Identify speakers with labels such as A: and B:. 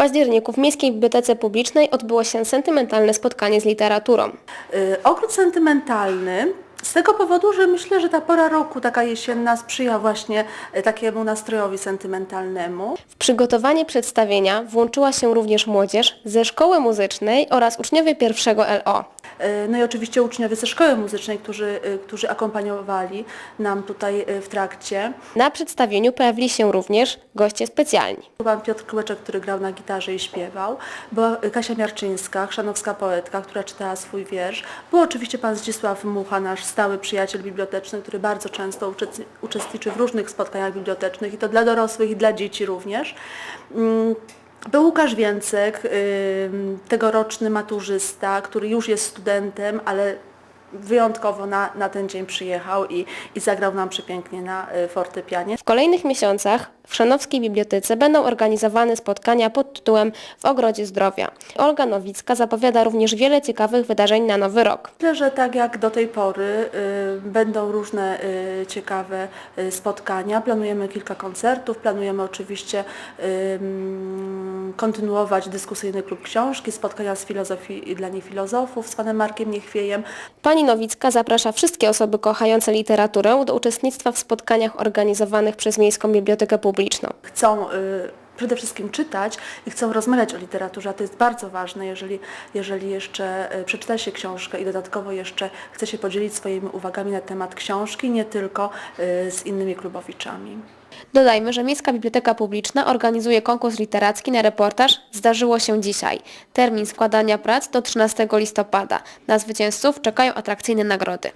A: październiku w Miejskiej Bibliotece Publicznej odbyło się sentymentalne spotkanie z literaturą.
B: Y, Ogród sentymentalny z tego powodu, że myślę, że ta pora roku, taka jesienna, sprzyja właśnie y, takiemu nastrojowi sentymentalnemu.
A: W przygotowanie przedstawienia włączyła się również młodzież ze szkoły muzycznej oraz uczniowie pierwszego LO.
B: Y, No i oczywiście uczniowie ze szkoły muzycznej, którzy, y, którzy akompaniowali nam tutaj w trakcie.
A: Na przedstawieniu pojawili się również goście specjalni.
B: Był Pan Piotr Kłeczek, który grał na gitarze i śpiewał. Była Kasia Miarczyńska, chrzanowska poetka, która czytała swój wiersz. Był oczywiście Pan Zdzisław Mucha, nasz stały przyjaciel biblioteczny, który bardzo często uczestni- uczestniczy w różnych spotkaniach bibliotecznych i to dla dorosłych i dla dzieci również. Mm, Był Łukasz Więcek, tegoroczny maturzysta, który już jest studentem, ale wyjątkowo na, na ten dzień przyjechał i, i zagrał nam przepięknie na y, fortepianie.
A: W kolejnych miesiącach w Szanowskiej Bibliotece będą organizowane spotkania pod tytułem W Ogrodzie Zdrowia. Olga Nowicka zapowiada również wiele ciekawych wydarzeń na nowy rok.
B: Myślę, że tak jak do tej pory y, będą różne y, ciekawe y, spotkania. Planujemy kilka koncertów, planujemy oczywiście y, kontynuować dyskusyjny klub książki, spotkania z filozofii i dla niefilozofów z panem Markiem Niechwiejem.
A: Pani Nowicka zaprasza wszystkie osoby kochające literaturę do uczestnictwa w spotkaniach organizowanych przez Miejską Bibliotekę Publiczną.
B: Chcą y, przede wszystkim czytać i chcą rozmawiać o literaturze, a to jest bardzo ważne, jeżeli, jeżeli jeszcze y, przeczyta się książkę i dodatkowo jeszcze chce się podzielić swoimi uwagami na temat książki, nie tylko y, z innymi klubowiczami.
A: Dodajmy, że Miejska Biblioteka Publiczna organizuje konkurs literacki na reportaż Zdarzyło się dzisiaj. Termin składania prac do 13 listopada. Na zwycięzców czekają atrakcyjne nagrody.